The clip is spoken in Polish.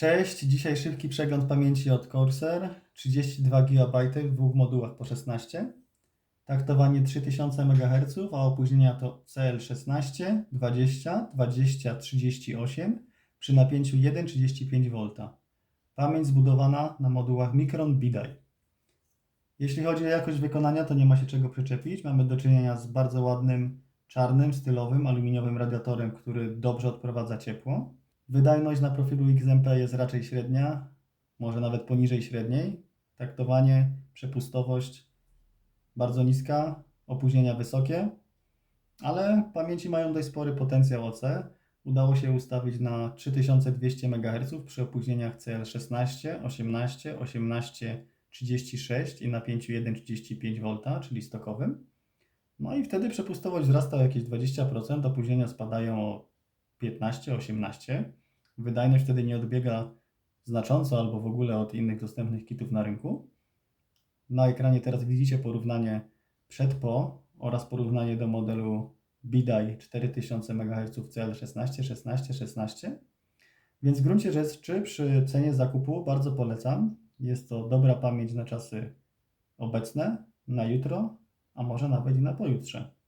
Cześć, dzisiaj szybki przegląd pamięci od Corsair. 32 GB w dwóch modułach po 16. Taktowanie 3000 MHz, a opóźnienia to CL16, 20, 20, 38 przy napięciu 1,35 V. Pamięć zbudowana na modułach Micron BDI. Jeśli chodzi o jakość wykonania, to nie ma się czego przyczepić. Mamy do czynienia z bardzo ładnym, czarnym, stylowym, aluminiowym radiatorem, który dobrze odprowadza ciepło. Wydajność na profilu XMP jest raczej średnia, może nawet poniżej średniej. Taktowanie, przepustowość bardzo niska, opóźnienia wysokie, ale pamięci mają dość spory potencjał OC. Udało się ustawić na 3200 MHz przy opóźnieniach CL16, 18, 18, 36 i napięciu 1,35 V, czyli stokowym. No i wtedy przepustowość wzrasta o jakieś 20%, opóźnienia spadają o 15-18. Wydajność wtedy nie odbiega znacząco albo w ogóle od innych dostępnych kitów na rynku. Na ekranie teraz widzicie porównanie przed-po oraz porównanie do modelu BDI 4000 MHz CL16, 16, 16. Więc w gruncie rzeczy przy cenie zakupu bardzo polecam. Jest to dobra pamięć na czasy obecne, na jutro, a może nawet i na pojutrze.